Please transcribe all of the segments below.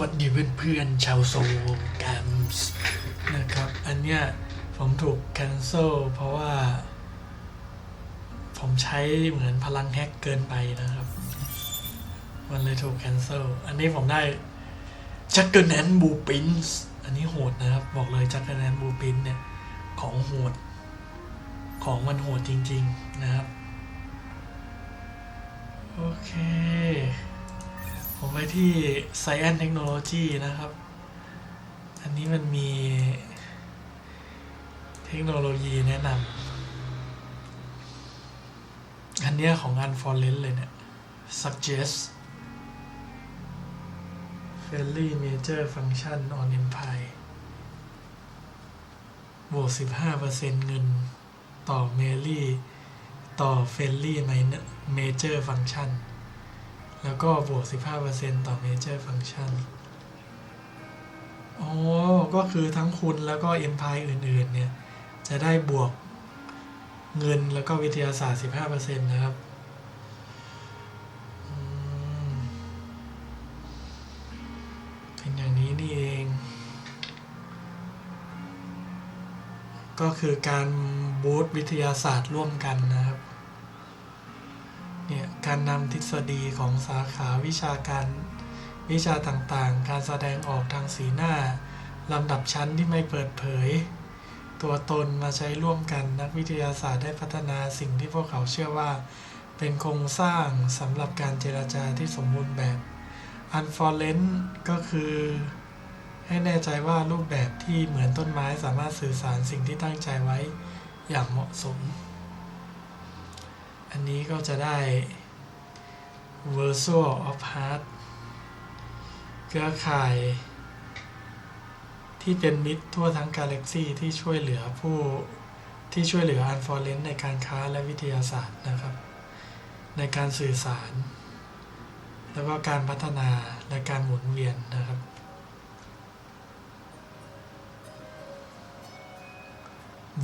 วัสดีเพื่อนๆชาวโซแกมส์นะครับ อันเนี้ยผมถูก cancel เพราะว่า ผมใช้เหมือนพลังแฮกเกินไปนะครับ มันเลยถูก cancel อันนี้ผมได้จักเกอร์แนนบูปินส์อันนี้โหดนะครับ บอกเลยจักเกอร์แนนบูปินเนี่ย ของโหด ของมันโหดจริง ๆ นะครับ โอเค ผมไปที่ Science Technology นะครับ อันนี้มันมีเทคโนโลยีแนะนำ อันเนี้ยของ Unfolded เลยเนี่ย suggest fairly major function on empire บวก 15%เงินต่อ Mary ต่อ fairly major function แล้วก็บวก 15%ต่อ major function อ๋อก็คือทั้งคุณแล้วก็ empire อื่น ๆ เนี่ย จะได้บวกเงินแล้วก็วิทยาศาสตร์ 15%นะครับเป็นอย่างนี้นี่เอง ก็คือการบูตวิทยาศาสตร์ร่วมกันนะครับ การนำทฤษฎีของสาขาวิชาการวิชาต่างๆ การแสดงออกทางสีหน้า ลำดับชั้นที่ไม่เปิดเผย ตัวตนมาใช้ร่วมกันนักวิทยาศาสตร์ได้พัฒนาสิ่งที่พวกเขาเชื่อว่า เป็นโครงสร้างสำหรับการเจราจาที่สมบูรณ์แบบ u n f o r e n t ก็คือ ให้แน่ใจว่ารูปแบบที่เหมือนต้นไม้สามารถสื่อสารสิ่งที่ตั้งใจไว้อย่างเหมาะสม อันนี้ก็จะได้ Virtual of Heart เครือข่าย ที่เป็นมิตรทั่วทั้งกาแล็กซีที่ช่วยเหลือผู้ที่ช่วยเหลือ u n f o r e n t ในการค้าและวิทยาศาสตร์นะครับ ในการสื่อสาร แล้วก็การพัฒนาและการหมุนเวียนนะครับ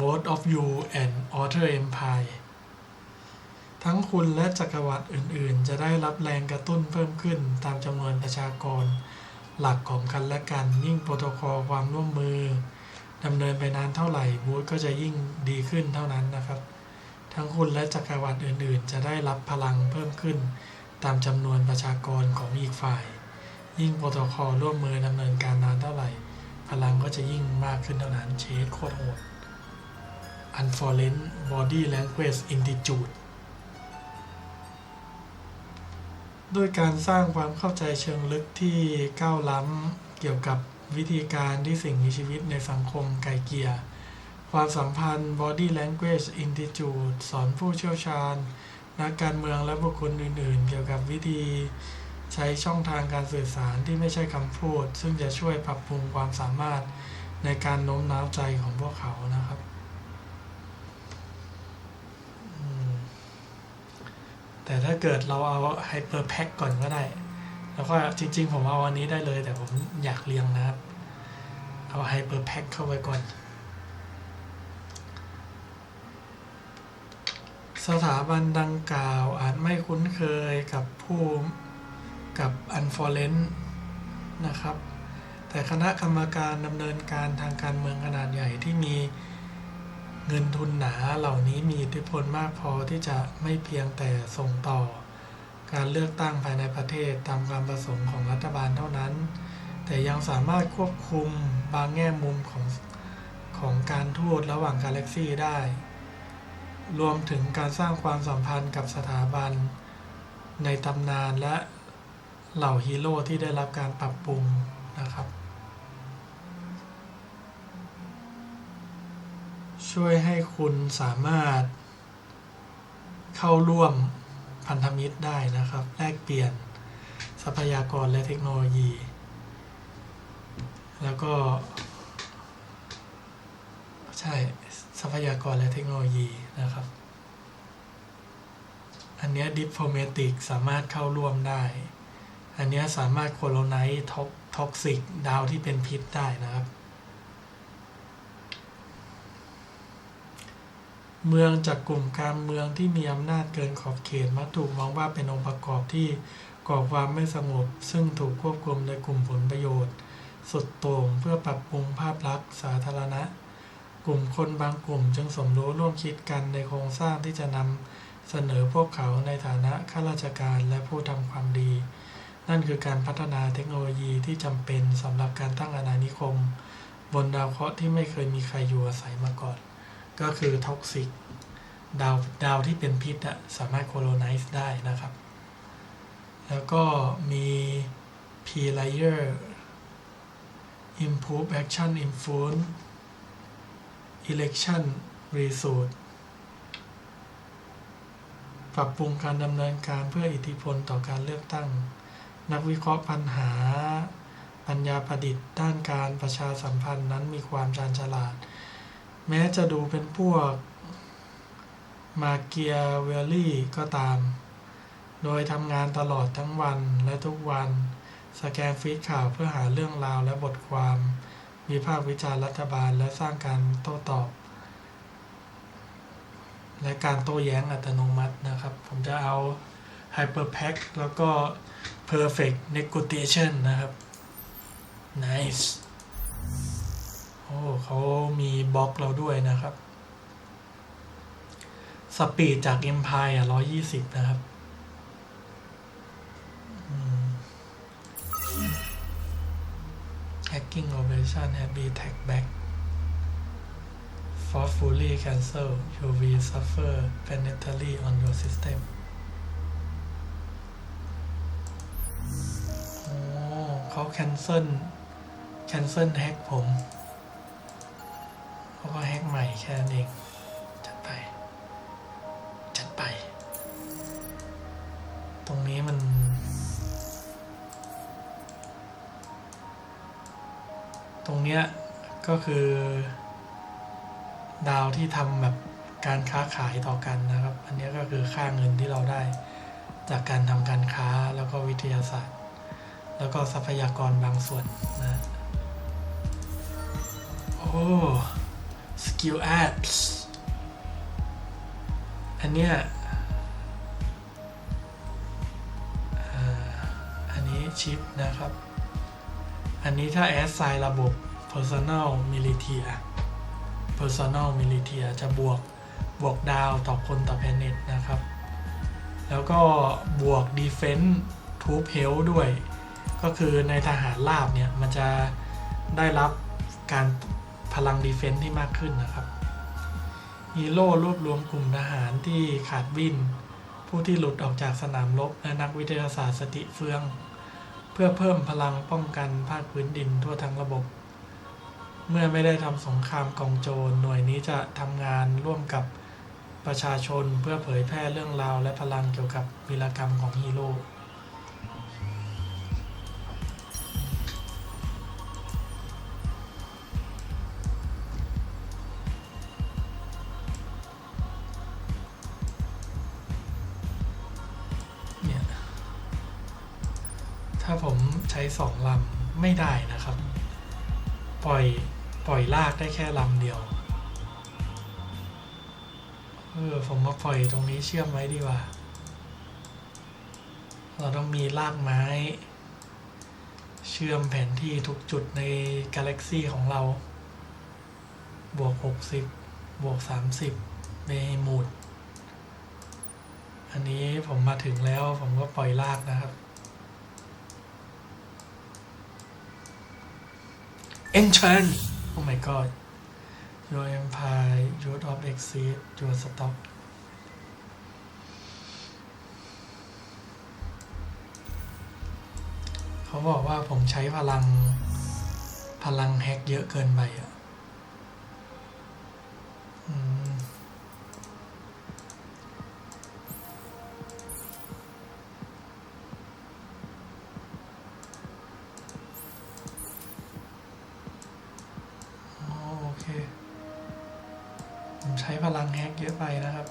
Both of you and Outer Empire ทั้งคุณและจักรวรรดิอื่น ๆ จะได้รับแรงกระตุ้นเพิ่มขึ้นตามจำนวนประชากร หลักของกันและกัน ยิ่งโปรโตคอลความร่วมมือดำเนินไปนานเท่าไหร่บูธก็จะยิ่งดีขึ้นเท่านั้นนะครับ ทั้งคุณและจักรวรรดิอื่น ๆ จะได้รับพลังเพิ่มขึ้น ตามจำนวนประชากรของอีกฝ่าย ยิ่งโปรโตคอลร่วมมือดำเนินการนานเท่าไหร่ พลังก็จะยิ่งมากขึ้นเท่านั้นเชดโคตรโหด Unforeign Body Language Institute ด้วยการสร้างความเข้าใจเชิงลึกที่ก้าวล้ำเกี่ยวกับวิธีการที่สิ่งมีชีวิตในสังคมไกลเกียความสัมพันธ์ Body Language Institute สอนผู้เชี่ยวชาญ นักการเมืองและบุคคลอื่น ๆ เกี่ยวกับวิธีใช้ช่องทางการสื่อสารที่ไม่ใช่คำพูด ซึ่งจะช่วยปรับปรุงความสามารถในการโน้มน้าวใจของพวกเขานะครับอืม แต่ถ้าเกิดเราเอาไฮเปอร์แพ็กก่อนก็ได้ แล้วก็จริง ๆ ผมเอาอันนี้ได้เลย แต่ผมอยากเรียงนะครับ เอาไฮเปอร์แพ็กเข้าไปก่อน สถาบันดังกล่าวอาจไม่คุ้นเคยกับผู้กับอันฟอร์เรนนะครับ แต่คณะกรรมการดำเนินการทางการเมืองขนาดใหญ่ที่มี เงินทุนหนาเหล่านี้มีอิทธิพลมากพอที่จะไม่เพียงแต่ส่งต่อ การเลือกตั้งภายในประเทศตามความประสงค์ของรัฐบาลเท่านั้น แต่ยังสามารถควบคุมบางแง่มุมของของการทูตระหว่างกาแล็กซีได้ รวมถึงการสร้างความสัมพันธ์กับสถาบัน ในตำนานและเหล่าฮีโร่ที่ได้รับการปรับปรุงนะครับ ช่วยให้คุณสามารถ เข้าร่วมพันธมิตรได้นะครับ แลกเปลี่ยนทรัพยากรและเทคโนโลยี แล้วก็ ใช่ทรัพยากรและเทคโนโลยีนะครับ อันเนี้ดิปโ m เมติกสามารถเข้าร่วมได้ อันเนี้ยสามารถโคโลไนท์ท็อกซิกดาวที่เป็นพิษได้นะครับ เมืองจากกลุ่มการเมืองที่มีอำนาจเกินขอบเขตมักถูกมองว่าเป็นองค์ประกอบที่ก่อความไม่สงบ ซึ่งถูกควบคุมโดยกลุ่มผลประโยชน์ สุดโต่งเพื่อปรับปรุงภาพลักษณ์สาธารณะ กลุ่มคนบางกลุ่มจึงสมรู้ร่วมคิดกันในโครงสร้างที่จะนำเสนอพวกเขาในฐานะข้าราชการและผู้ทำความดี นั่นคือการพัฒนาเทคโนโลยีที่จำเป็นสำหรับการตั้งอาณานิคม บนดาวเคราะห์ที่ไม่เคยมีใครอยู่อาศัยมาก่อน ก็คือท็อกซิกดาวดาวที่เป็นพิษอะสามารถโคโลไนซ์ได้นะครับ แล้วก็มี P layer improve action influence election result ปรับปรุงการดำเนินการเพื่ออิทธิพลต่อการเลือกตั้ง นักวิเคราะห์ปัญหาปัญญาประดิษฐ์ด้านการประชาสัมพันธ์นั้นมีความชาญฉลาด แม้จะดูเป็นพวกมาเกียเวลลี่ก็ตาม โดยทำงานตลอดทั้งวันและทุกวัน สแกนฟีดข่าวเพื่อหาเรื่องราวและบทความ วิพากษ์วิจารณ์รัฐบาลและสร้างการโต้ตอบ และการโต้แย้งอัตโนมัตินะครับ ผมจะเอา Hyperpack แล้วก็ Perfect Negotiation นะครับ Nice โอ้เขามีบล็อกเราด้วยนะครับ สปีดจาก Empire อะ120 นะครับอืม Hacking operation have been tagged back forcefully cancel you will suffer penalty on your system โอ้เขา cancel cancel hack ผม เขาก็แฮกใหม่แค่นั้นเอง จัดไป จัดไป ตรงนี้มัน ตรงเนี้ยก็คือ ดาวที่ทำแบบการค้าขายต่อกันนะครับ อันนี้ก็คือค่าเงินที่เราได้ จากการทำการค้าแล้วก็วิทยาศาสตร์ แล้วก็ทรัพยากรบางส่วนนะ โอ้ skill apps อันเนี้ยอันนี้ชิปนะครับ อันนี้ถ้าแอดไซน์ระบบ personal militia personal militia จะบวกบวกดาวต่อคนต่อแพนเน็ตนะครับ แล้วก็บวก defense troop health ด้วย ก็คือในทหารราบเนี่ย มันจะได้รับการ ลัง defense ที่มากขึ้นนะครับฮีโร่รวบรวมกลุ่มทหารที่ขาดวินผู้ที่หลุดออกจากสนามรบและนักวิทยาศาสตร์สติเฟือง เพื่อเพิ่มพลังป้องกันภาคพื้นดินทั่วทั้งระบบ เมื่อไม่ได้ทำสงครามกองโจรหน่วยนี้จะทำงานร่วมกับประชาชนเพื่อเผยแพร่เรื่องราวและพลังเกี่ยวกับวีรกรรมของฮีโร่ ผมใช้สองลำไม่ได้นะครับ ปล่อยปล่อยลากได้แค่ลำเดียวเออผมมาปล่อยตรงนี้เชื่อมไว้ดีกว่า เราต้องมีลากไม้ เชื่อมแผนที่ทุกจุดในกาแล็กซีของเรา บวก 60 บวก 30เมมูดอันนี้ผมมาถึงแล้วผมก็ปล่อยลากนะครับ Enchant Oh my god Your empire Youth of exceed your stock เขาบอกว่าผมใช้พลัง พลังแฮกเยอะเกินไปอะ อืม ช้พลังแฮกเยอะไปนะครับ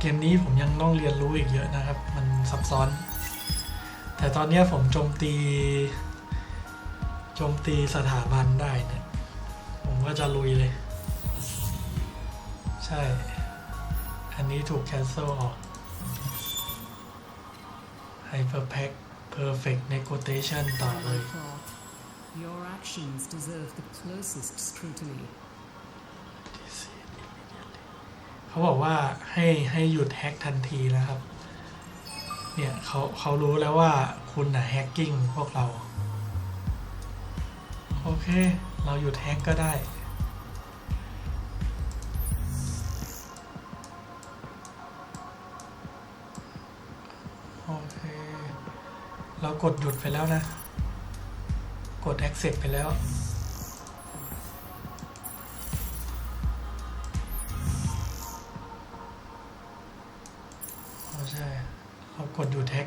เกมนี้ผมยังต้องเรียนรู้อีกเยอะนะครับ มันซับซ้อน แต่ตอนนี้ผมโจมตีโจมตีสถาบันได้เนี่ยผมก็จะลุยเลย ใช่ อันนี้ถูก cancel ออก Hyper Pack Perfect Negotiation ต่อเลย Your actions deserve the closest scrutiny. เขาบอกว่าให้ให้หยุดแฮกทันทีนะครับ เนี่ยเขาเขารู้แล้วว่าคุณน่ะแฮกกิ้งพวกเรา โอเค เราหยุดแฮกก็ได้โอเค เรากดหยุดไปแล้วนะ กด accept ไปแล้ว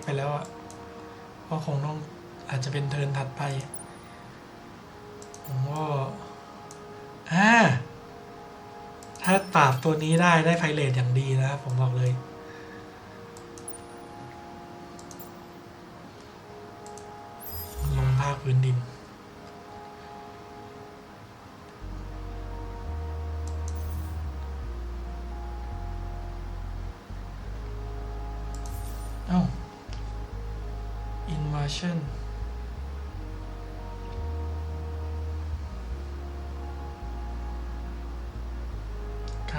ไปแล้วอะก็คงต้องอาจจะเป็นเทินถัดไปผมก็อ่าถ้าปราบตัวนี้ได้ได้ไพเรตอย่างดีนะครับผมบอกเลยลงภาคพื้นดิน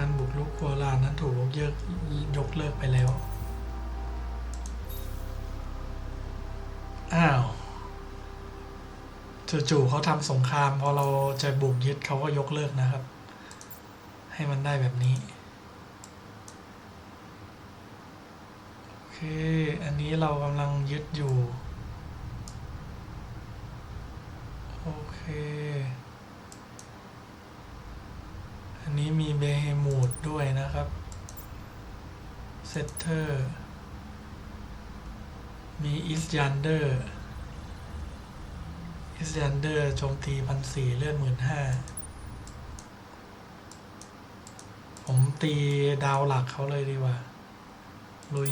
การบุกรุกโบราณนั้นถูกยกเลิกยกเลิกไปแล้ว อ้าวจู่ๆเขาทำสงคราม พอเราจะบุกยึดเขาก็ยกเลิกนะครับ ให้มันได้แบบนี้ โอเค อันนี้เรากำลังยึดอยู่ โอเค นี้มีเบเฮมูดด้วยนะครับ เซตเตอร์ มีอิสยันเดอร์อิสยันเดอร์โจมตีพันสี่เลือดหมื่นห้าผมตีดาวหลักเขาเลยดีกว่า ลุย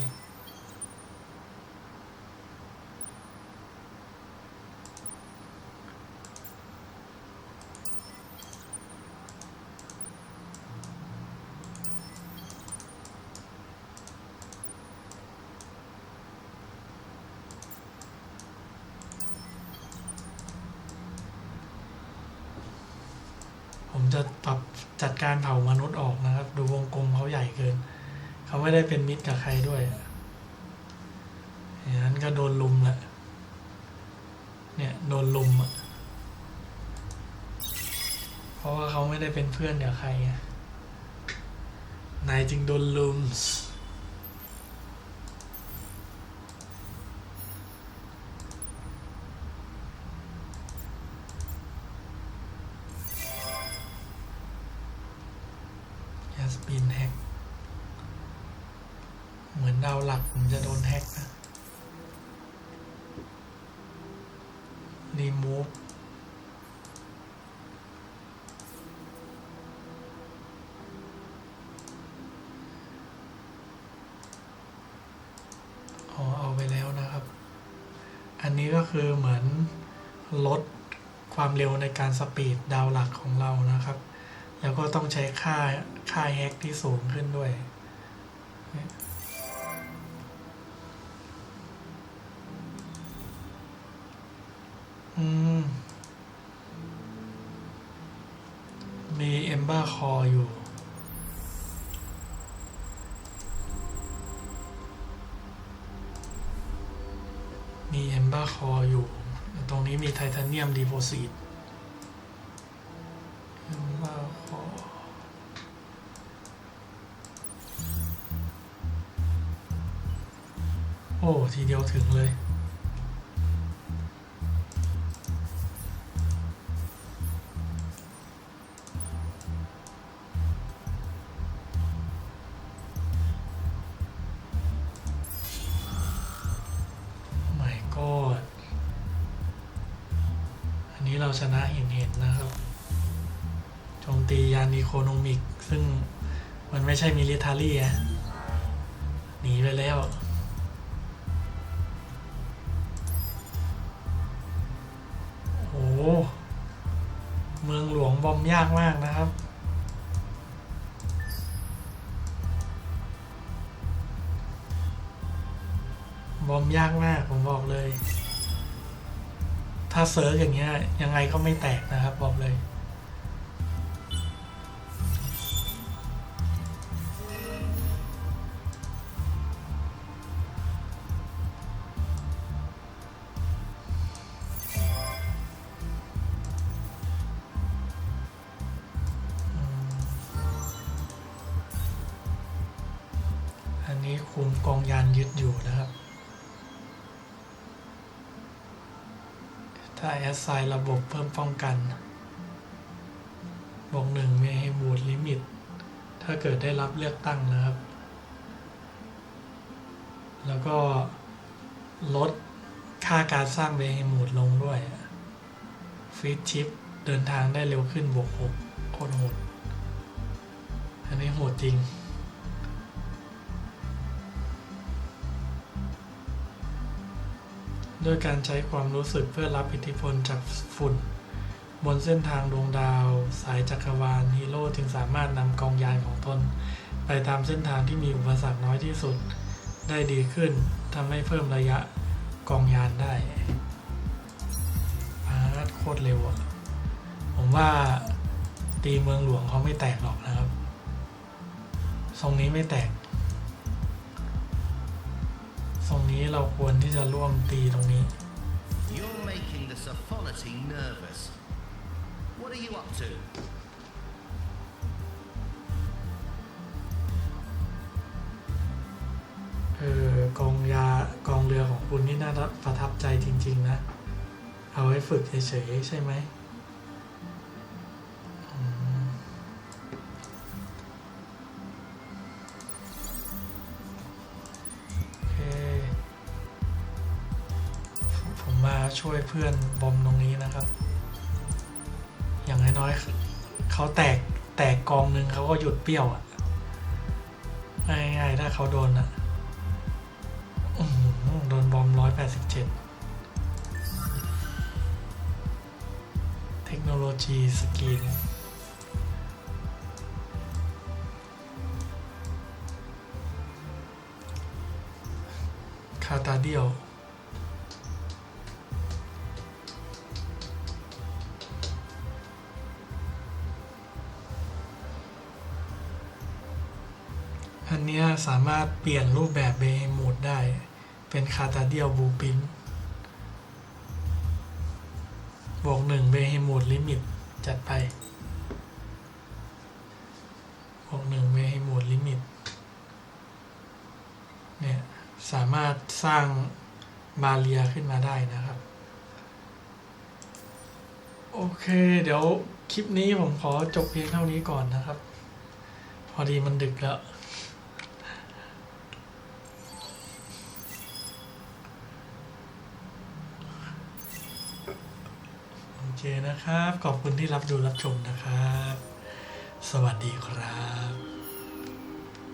จะปรับจัดการเผ่ามนุษย์ออกนะครับ ดูวงกลมเขาใหญ่เกิน เขาไม่ได้เป็นมิตรกับใครด้วยอย่างนั้นก็โดนลุมแหละเนี่ยโดนลุมอะเพราะว่าเขาไม่ได้เป็นเพื่อนกับใครไงนายจึงโดนลุม สปินแฮกเหมือนดาวหลักผมจะโดนแฮกนะรีมูฟอ๋อเอาไปแล้วนะครับ อันนี้ก็คือเหมือนลดความเร็วในการสปีดดาวหลักของเรานะครับ แล้วก็ต้องใช้ค่าค่าแฮกที่สูงขึ้นด้วยอืมมีเอมบ้าคออยู่มีเอมบ้าคออยู่ ตรงนี้มีไทเทเนียมดีโพซิต ถึงเลย my god อันนี้เราชนะเห็นเห็นนะครับ โจมตียานอีโคโนมิก ซึ่งมันไม่ใช่มิลิทารี่อะหนีไปแล้ว ยากมากนะครับ บอมยากมากผมบอกเลย ถ้าเซิร์ฟอย่างเงี้ยยังไงก็ไม่แตกนะครับบอกเลย ถ้าแอดไซน์ระบบเพิ่มป้องกันบอกหนึ่งไม่ให้บูดลิมิต ถ้าเกิดได้รับเลือกตั้งนะครับ แล้วก็ลดค่าการสร้างเบฮมูดลงด้วยฟีดชิปเดินทางได้เร็วขึ้นบวกหกโคตรโหด อันนี้โหดจริง ด้วยการใช้ความรู้สึกเพื่อรับอิทธิพลจากฝุ่น บนเส้นทางดวงดาว สายจักรวาลฮีโร่จึงสามารถนำกองยานของตน ไปตามเส้นทางที่มีอุปสรรคน้อยที่สุด ได้ดีขึ้นทำให้เพิ่มระยะกองยานได้พาดโคตรเร็วอะผมว่าตีเมืองหลวงเขาไม่แตกหรอกนะครับ ทรงนี้ไม่แตก นี้เราควรที่จะร่วมตีตรงนี้ You're making the Sopholity nervous. What are you up to? เออกองยากองเรือของคุณนี่น่าประทับใจจริง ๆ นะ เอาไว้ฝึกเฉยๆใช่ไหม ช่วยเพื่อนบอมตรงนี้นะครับ อย่างน้อยๆเขาแตกแตกกองหนึ่งเขาก็หยุดเปรี้ยวอะ่ะง่ายๆถ้าเขาโดนอะโดนบอมร้อยแปดสิบเจ็ดเทคโนโลยีสกรีนคาตาเดียว สามารถเปลี่ยนรูปแบบเบย์มูดได้ เป็นคาตาเดียวบูปินบวกหนึ่งเบย์มูดลิมิต จัดไปบวกหนึ่งเบย์มูดลิมิต เนี่ย สามารถสร้างบาเรียขึ้นมาได้นะครับ โอเค เดี๋ยวคลิปนี้ผมขอจบเพียงเท่านี้ก่อนนะครับ พอดีมันดึกแล้ว เคนะครับ ขอบคุณที่รับดูรับชมนะครับ สวัสดีครับ